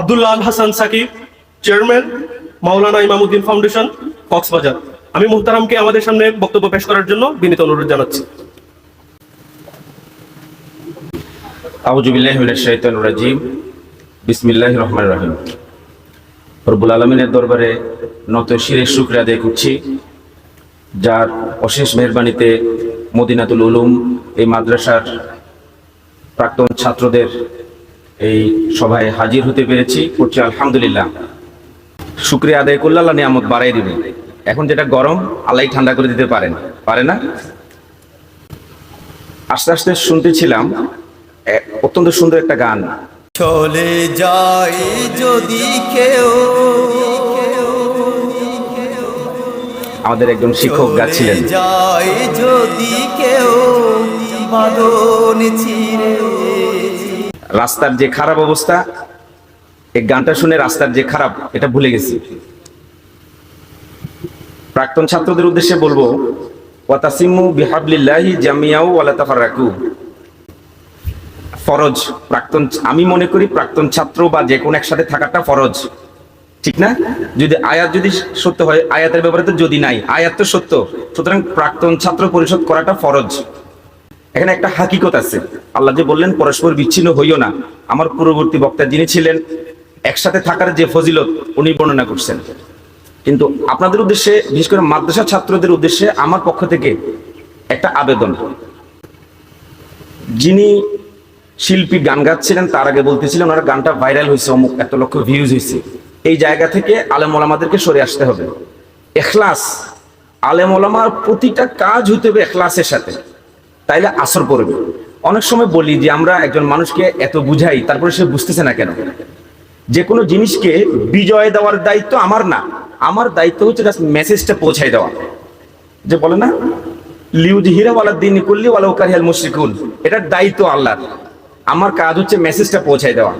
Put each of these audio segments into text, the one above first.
Abdullah Al Hasan Sakib, chairman, Maulana Imamuddin foundation, Cox's Bazar. আমি মুহতারামকে আমাদের সামনে বক্তব্য পেশ করার জন্য বিনীত অনুরোধ জানাচ্ছি। রহমান দরবারে নত শিরের শুক্র আদায় করছি, যার অশেষ মেহরবানিতে মদিনাতুল উলুম, এই মাদ্রাসার প্রাক্তন ছাত্রদের এই সভায় হাজির হতে পেরেছি। করছি আলহামদুলিল্লাহ। শুক্রিয়া আদায় করলে আল্লাহ নিয়ামত বাড়াই দিবে। এখন যেটা গরম আল্লাহ ঠান্ডা করে দিতে পারেন। পারে না? আস্তে আস্তে শুনতেছিলাম অত্যন্ত সুন্দর একটা গান। চলে যাই যদি কেউ। আমাদের একজন শিক্ষক চলে গাচ্ছিলেন। যাই যদি কেউ। বাদন ছিঁড়ে। রাস্তার যে খারাপ অবস্থা, এই গানটা শুনে রাস্তার যে খারাপ, এটা ভুলে গেছি। প্রাক্তন ছাত্রদের উদ্দেশ্যে বলব, ওয়াতাসিমু বিহাবলিল্লাহি ফরজ, প্রাক্তন, আমি মনে করি প্রাক্তন ছাত্র বা যে কোনো একসাথে থাকাটা ফরজ। ঠিক না? যদি আয়াত যদি সত্য হয়, আয়াতের ব্যাপারে তো যদি নাই, আয়াত তো সত্য। সুতরাং প্রাক্তন ছাত্র পরিষদ করাটা ফরজ। এখানে একটা হাকিকত আছে। আল্লাহ যে বললেন, পরস্পর বিচ্ছিন্ন হইও না। আমার পূর্ববর্তী বক্তা যিনি ছিলেন, একসাথে থাকার যে ফজিলত, উনি বর্ণনা করছেন। কিন্তু আপনাদের উদ্দেশ্যে, বিশেষ করে মাদ্রাসা ছাত্রদের উদ্দেশ্যে, আমার পক্ষ থেকে একটা আবেদন। যিনি শিল্পী গান গাচ্ছিলেন, তার আগে বলতেছিলেন, ওনার গানটা ভাইরাল হয়েছে, অমুক এত লক্ষ ভিউজ হয়েছে। এই জায়গা থেকে আলেম ওলামাদেরকে সরে আসতে হবে। এখলাস, আলেম ওলামার প্রতিটা কাজ হইতে হবে এখলাসের সাথে। তাইলে আসর পড়বে অনেক সময় বলি যে আমরা একজন মানুষকে এত বুঝাই, তারপরে সে বুঝতেছে না কেন? যে কোনো জিনিসকে বিজয় দেওয়ার দায়িত্ব আমার না। আমার দায়িত্ব হচ্ছে জাস্ট মেসেজটা পৌঁছাই দেওয়া। যে বলে না লিউজ হিরাওয়ালা দিন করলি ওয়ালা কারিয়াল মুশরিকুন। এটার দায়িত্ব আল্লাহর। আমার কাজ হচ্ছে মেসেজটা পৌঁছাই দেওয়া।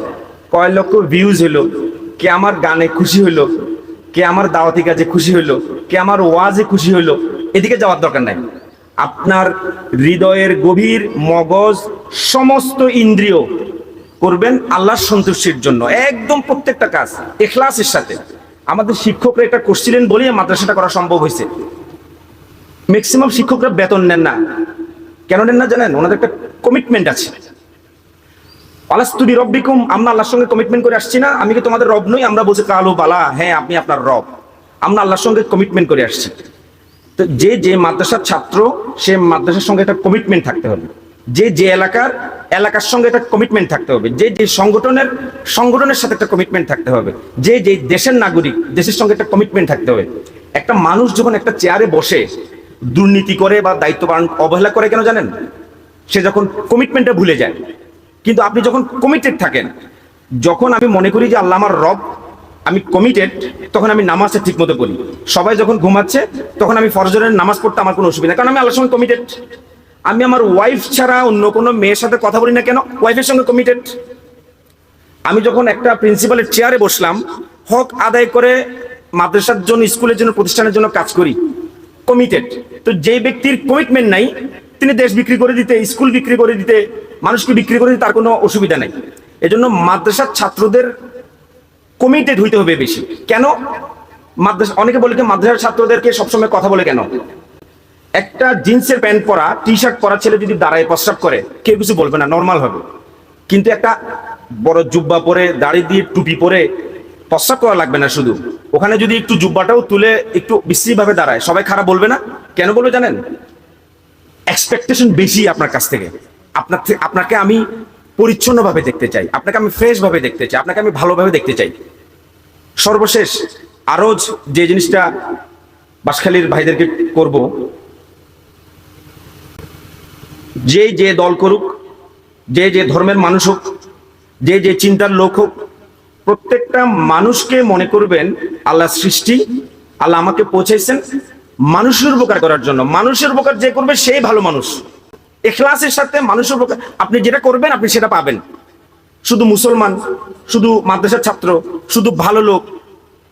কয় লক্ষ ভিউজ হলো, কে আমার গানে খুশি হলো, কে আমার দাওয়াতি কাজে খুশি হলো, কে আমার ওয়াজে খুশি হলো, এদিকে যাওয়ার দরকার নাই। আপনার হৃদয়ের গভীর মগজ সমস্ত ইন্দ্রিয় করবেন আল্লাহর সন্তুষ্টির জন্য। একদম প্রত্যেকটা কাজ, এখলাসের সাথে। আমাদের শিক্ষকরা এটা করছিলেন বলেই মাদ্রাসাটা করা সম্ভব হয়েছে। ম্যাক্সিমাম শিক্ষকরা বেতন নেন না। কেন নেন না জানেন? ওনাদের একটা কমিটমেন্ট আছে। আলাস্তুবি রব্বিকুম, আমরা আল্লাহর সঙ্গে কমিটমেন্ট করে আসছি না। আমি কি তোমাদের রব নই? আমরা বলছি কালো বালা। হ্যাঁ আপনি আপনার রব। আমরা আল্লাহর সঙ্গে কমিটমেন্ট করে আসছি। তো যে যে মাদ্রাসার ছাত্র, সে মাদ্রাসার সঙ্গে একটা কমিটমেন্ট থাকতে হবে। যে যে এলাকার এলাকার সঙ্গে একটা কমিটমেন্ট থাকতে হবে। যে যে সংগঠনের সংগঠনের সাথে একটা কমিটমেন্ট থাকতে হবে। যে যে দেশের নাগরিক, দেশের সঙ্গে একটা কমিটমেন্ট থাকতে হবে। একটা মানুষ যখন একটা চেয়ারে বসে, দুর্নীতি করে বা দায়িত্ব পালন অবহেলা করে কেন জানেন? সে যখন কমিটমেন্টটা ভুলে যায়। কিন্তু আপনি যখন কমিটেড থাকেন, যখন আমি মনে করি যে আল্লাহ আমার রব আমি কমিটেড তখন আমি নামাজটা ঠিক মতো পড়ি। সবাই যখন ঘুমাচ্ছে, তখন আমি ফরজরের নামাজ পড়তে আমার কোনো অসুবিধা কারণ আমি আল্লাহর সঙ্গে কমিটেড আমি আমার ওয়াইফ ছাড়া অন্য কোনো মেয়ের সাথে কথা বলি না কেন? ওয়াইফের সঙ্গে কমিটেড আমি যখন একটা প্রিন্সিপালের চেয়ারে বসলাম, হক আদায় করে মাদ্রাসার জন্য, স্কুলের জন্য, প্রতিষ্ঠানের জন্য কাজ করি। কমিটেড তো যে ব্যক্তির কমিটমেন্ট নাই, তিনি দেশ বিক্রি করে দিতে, স্কুল বিক্রি করে দিতে, মানুষকে বিক্রি করে দিতে তার কোনো অসুবিধা নাই। এজন্য মাদ্রাসার ছাত্রদের কমিটেড হইতে হবে বেশি। কেন? মাদ্রাসা, অনেকে বলে কি মাদ্রাসার ছাত্রদেরকে সবসময় কথা বলে কেন? একটা জিন্সের প্যান্ট পরা টি শার্ট পরা ছেলে যদি দাঁড়ায় প্রস্রাব করে, কেউ কিছু বলবে না, নর্মাল হবে। কিন্তু একটা বড় জুব্বা পরে, দাড়ি দিয়ে টুপি পরে প্রস্রাব করা লাগবে না শুধু। ওখানে যদি একটু জুব্বাটাও তুলে একটু বিশ্রীভাবে দাঁড়ায়, সবাই খারাপ বলবে না? কেন বলবে জানেন? এক্সপেকটেশন বেশি আপনার কাছ থেকে। আপনার আপনাকে আমি পরিচ্ছন্নভাবে দেখতে চাই। আপনাকে আমি ফ্রেশ ভাবে দেখতে চাই। আপনাকে আমি ভালোভাবে দেখতে চাই। সর্বশেষ আরও যে জিনিসটা বাসখালীর ভাইদেরকে করব, যে যে দল করুক, যে যে ধর্মের মানুষ হোক, যে যে চিন্তার লোক হোক, প্রত্যেকটা মানুষকে মনে করবেন আল্লাহ সৃষ্টি, আল্লাহ আমাকে পৌঁছাইছেন মানুষের উপকার করার জন্য। মানুষের উপকার যে করবে সেই ভালো মানুষ। এখলাসের সাথে মানুষের উপকার আপনি যেটা করবেন, আপনি সেটা পাবেন। শুধু মুসলমান, শুধু মাদ্রাসার ছাত্র, শুধু ভালো লোক,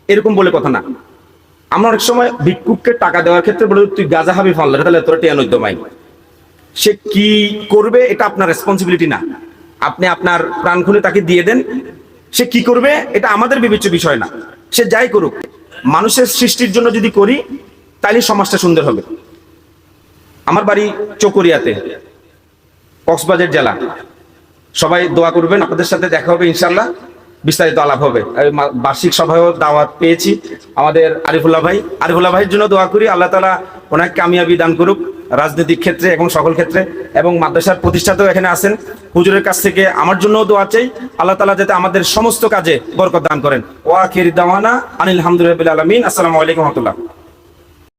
এরকম বলে কথা না। আমরা অনেক সময় ভিক্ষুককে টাকা দেওয়ার ক্ষেত্রে বলে, তুই গাজা হাবি ফানলে তাহলে তোরা টিয়া নৈদ্যমাই সে কি করবে এটা আপনার রেসপন্সিবিলিটি না। আপনি আপনার প্রাণ খুলে তাকে দিয়ে দেন, সে কি করবে এটা আমাদের বিবেচ্য বিষয় না। সে যাই করুক, মানুষের সৃষ্টির জন্য যদি করি, তাহলে সমাজটা সুন্দর হবে। আমার বাড়ি চকরিয়াতে, কক্সবাজার জেলা। সবাই দোয়া করবেন, আপনাদের সাথে দেখা হবে ইনশাল্লাহ বিস্তারিত আলাপ হবে। বার্ষিক সভায়ও দাওয়াত পেয়েছি আমাদের আরিফুল্লাহ ভাই। আরিফুল্লাহ ভাইয়ের জন্য দোয়া করি, আল্লাহ তালা ওনাকে কামিয়াবি দান করুক, রাজনৈতিক ক্ষেত্রে এবং সকল ক্ষেত্রে, এবং মাদ্রাসার প্রতিষ্ঠাতাও এখানে আছেন। হুজুরের কাছ থেকে আমার জন্যও দোয়া চাই, আল্লাহ তালা যাতে আমাদের সমস্ত কাজে বরকত দান করেন। ওয়া খির দাওয়ানা আনিল হামদুলিল্লাহ আলমিন। আসসালামু আলাইকুম রহমতুল্লাহ।